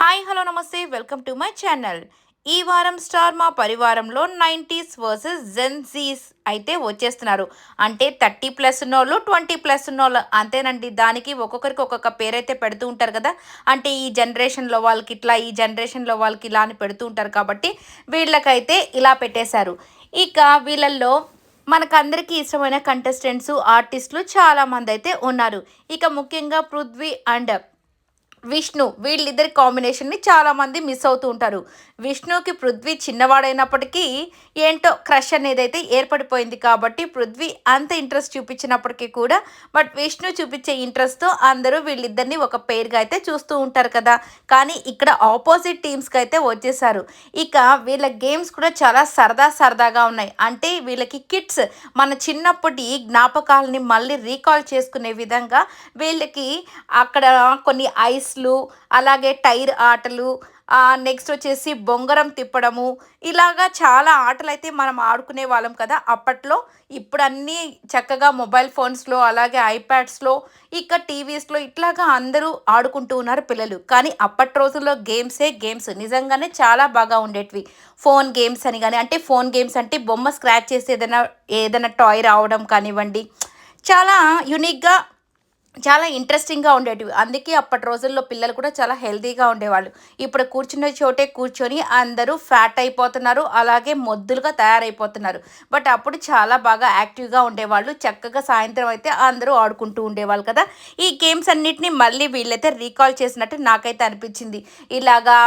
Hi hello నమస్తే. Welcome to my channel. ఈ వారం స్టార్ మా పరివారంలో నైంటీస్ వర్సెస్ జెన్సీస్ అయితే వచ్చేస్తున్నారు. అంటే థర్టీ ప్లస్ ఉన్నోళ్ళు ట్వంటీ ప్లస్ ఉన్నోళ్ళు అంతేనండి. దానికి ఒక్కొక్కరికి ఒక్కొక్క పేరు అయితే పెడుతూ ఉంటారు కదా. అంటే ఈ జనరేషన్లో వాళ్ళకి ఇట్లా ఈ జనరేషన్లో వాళ్ళకి ఇలా అని పెడుతూ ఉంటారు కాబట్టి వీళ్ళకైతే ఇలా పెట్టేశారు. ఇక వీళ్ళల్లో మనకందరికీ ఇష్టమైన కంటెస్టెంట్స్ ఆర్టిస్టులు చాలామంది అయితే ఉన్నారు. ఇక ముఖ్యంగా పృథ్వీ అండ్ విష్ణు వీళ్ళిద్దరి కాంబినేషన్ని చాలామంది మిస్ అవుతూ ఉంటారు. విష్ణుకి పృథ్వీ చిన్నవాడైనప్పటికీ ఏంటో క్రష్ అనేది అయితే ఏర్పడిపోయింది కాబట్టి పృథ్వీ అంత ఇంట్రెస్ట్ చూపించినప్పటికీ కూడా బట్ విష్ణు చూపించే ఇంట్రెస్ట్తో అందరూ వీళ్ళిద్దరిని ఒక పేరుగా అయితే చూస్తూ ఉంటారు కదా. కానీ ఇక్కడ ఆపోజిట్ టీమ్స్కి అయితే వచ్చేసారు. ఇక వీళ్ళ గేమ్స్ కూడా చాలా సరదా సరదాగా ఉన్నాయి. అంటే వీళ్ళకి కిడ్స్ మన చిన్నప్పటి జ్ఞాపకాలని మళ్ళీ రీకాల్ చేసుకునే విధంగా వీళ్ళకి అక్కడ కొన్ని ఐస్ రేస్లు అలాగే టైర్ ఆటలు నెక్స్ట్ వచ్చేసి బొంగరం తిప్పడము. ఇలాగా చాలా ఆటలు అయితే మనం ఆడుకునే వాళ్ళం కదా. అప్పట్లో ఇప్పుడు అన్నీ చక్కగా మొబైల్ ఫోన్స్లో అలాగే ఐప్యాడ్స్లో ఇక టీవీస్లో ఇట్లాగా అందరూ ఆడుకుంటూ ఉన్నారు పిల్లలు. కానీ అప్పటి రోజుల్లో గేమ్సే గేమ్స్. నిజంగానే చాలా బాగా ఉండేటివి. ఫోన్ గేమ్స్ అని కానీ అంటే ఫోన్ గేమ్స్ అంటే బొమ్మ స్క్రాచ్ చేసి ఏదైనా ఏదైనా టాయ్ రావడం కానివ్వండి. చాలా యునిక్గా చాలా ఇంట్రెస్టింగ్గా ఉండేటివి. అందుకే అప్పటి రోజుల్లో పిల్లలు కూడా చాలా హెల్తీగా ఉండేవాళ్ళు. ఇప్పుడు కూర్చునే చోటే కూర్చొని అందరూ ఫ్యాట్ అయిపోతున్నారు అలాగే మొద్దులుగా తయారైపోతున్నారు. బట్ అప్పుడు చాలా బాగా యాక్టివ్గా ఉండేవాళ్ళు. చక్కగా సాయంత్రం అయితే అందరూ ఆడుకుంటూ ఉండేవాళ్ళు కదా. ఈ గేమ్స్ అన్నిటిని మళ్ళీ వీళ్ళైతే రీకాల్ చేసినట్టు నాకైతే అనిపించింది. ఇలాగా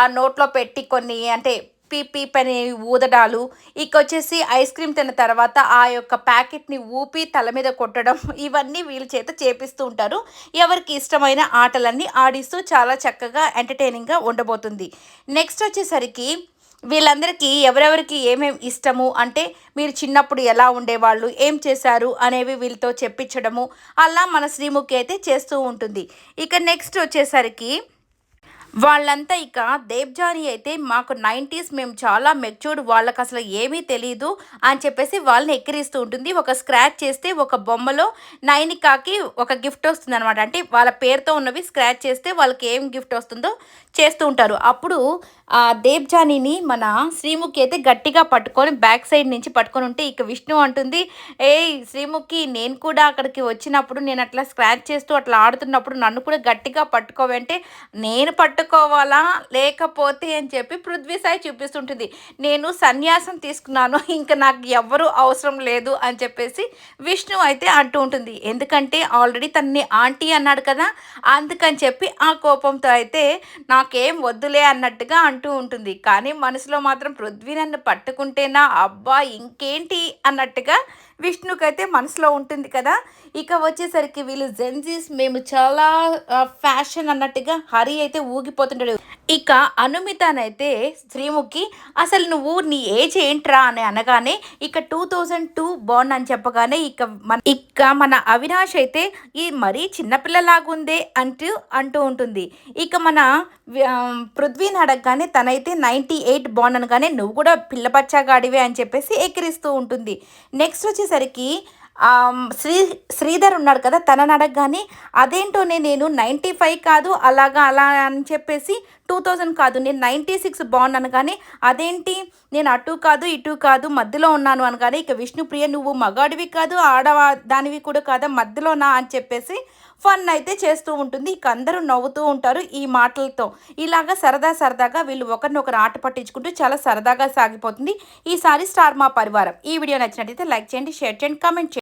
ఆ నోట్లో పెట్టి కొన్ని అంటే పీపీ పని ఊదడాలు. ఇక వచ్చేసి ఐస్ క్రీమ్ తిన్న తర్వాత ఆ యొక్క ప్యాకెట్ని ఊపి తల మీద కొట్టడం ఇవన్నీ వీళ్ళ చేత చేపిస్తూ ఉంటారు. ఎవరికి ఇష్టమైన ఆటలన్నీ ఆడిస్తూ చాలా చక్కగా ఎంటర్టైనింగ్గా ఉండబోతుంది. నెక్స్ట్ వచ్చేసరికి వీళ్ళందరికీ ఎవరెవరికి ఏమేమి ఇష్టము? అంటే మీరు చిన్నప్పుడు ఎలా ఉండేవాళ్ళు? ఏం చేశారు? అనేవి వీళ్ళతో చెప్పించడము అలా మన శ్రీముఖి అయితే చేస్తూ ఉంటుంది. ఇక నెక్స్ట్ వచ్చేసరికి వాళ్ళంతా ఇక దేబ్జాని అయితే మాకు నైంటీస్ మేము చాలా మెచ్యూర్డ్ వాళ్ళకి అసలు ఏమీ తెలియదు అని చెప్పేసి వాళ్ళని ఎక్కిరిస్తూ ఉంటుంది. ఒక స్క్రాచ్ చేస్తే ఒక బొమ్మలో నైనికాకి ఒక గిఫ్ట్ వస్తుంది అనమాట అంటే వాళ్ళ పేరుతో ఉన్నవి స్క్రాచ్ చేస్తే వాళ్ళకి ఏం గిఫ్ట్ వస్తుందో చేస్తూ ఉంటారు. అప్పుడు ఆ దేబ్జానీని మన శ్రీముఖి అయితే గట్టిగా పట్టుకొని బ్యాక్ సైడ్ నుంచి పట్టుకొని ఉంటే ఇక విష్ణు అంటుంది ఏ శ్రీముఖి నేను కూడా అక్కడికి వచ్చినప్పుడు నేను అట్లా స్క్రాచ్ చేస్తూ అట్లా ఆడుతున్నప్పుడు నన్ను కూడా గట్టిగా పట్టుకోవంటే నేను పట్టు పట్టుకోవాలా లేకపోతే అని చెప్పి పృథ్వీ సాయి చూపిస్తుంటుంది. నేను సన్యాసం తీసుకున్నాను ఇంకా నాకు ఎవ్వరూ అవసరం లేదు అని చెప్పేసి విష్ణు అయితే అంటూ ఉంటుంది. ఎందుకంటే ఆల్రెడీ తన్ని ఆంటీ అన్నాడు కదా అందుకని చెప్పి ఆ కోపంతో అయితే నాకేం వద్దులే అన్నట్టుగా అంటూ ఉంటుంది. కానీ మనసులో మాత్రం పృథ్వీ నన్ను పట్టుకుంటేనా? అబ్బా ఇంకేంటి? అన్నట్టుగా విష్ణుకైతే మనసులో ఉంటుంది కదా. ఇక వచ్చేసరికి వీళ్ళు జెన్జీస్ మేము చాలా ఫ్యాషన్ అన్నట్టుగా హరి అయితే ఊగిపోతుంటాడు. ఇక అనుమితనైతే శ్రీముఖి అసలు నువ్వు నీ ఏజ్ ఏంట్రా? అని అనగానే ఇక టూ థౌజండ్ టూ బాండ్ అని చెప్పగానే ఇక మన ఇక మన అవినాష్ అయితే ఈ మరీ చిన్నపిల్లలాగుందే అంటూ అంటూ ఉంటుంది. ఇక మన పృథ్వీని అడగగానే తనైతే నైంటీ ఎయిట్ బాండ్ అనగానే నువ్వు కూడా పిల్లపచ్చాగాడివే అని చెప్పేసి ఎక్కిరిస్తూ ఉంటుంది. నెక్స్ట్ వచ్చేసరికి శ్రీ శ్రీధర్ ఉన్నాడు కదా తనని అడగగానే అదేంటోనే నేను నైంటీ ఫైవ్ కాదు అలాగా అలా అని చెప్పేసి టూ థౌజండ్ కాదు నేను నైంటీ సిక్స్ బాగున్నాను అనగానే అదేంటి నేను అటు కాదు ఇటు కాదు మధ్యలో ఉన్నాను అనగానే ఇక విష్ణుప్రియ నువ్వు మగాడివి కాదు ఆడవా దానివి కూడా కాదా మధ్యలోనా అని చెప్పేసి ఫన్ అయితే చేస్తూ ఉంటుంది. ఇక అందరూ నవ్వుతూ ఉంటారు ఈ మాటలతో. ఇలాగా సరదా సరదాగా వీళ్ళు ఒకరినొకరు ఆట పట్టించుకుంటూ చాలా సరదాగా సాగిపోతుంది. ఈసారి స్టార్ మా పరివారం. ఈ వీడియో నచ్చినట్టయితే లైక్ చేయండి షేర్ చేయండి కామెంట్ చేయండి.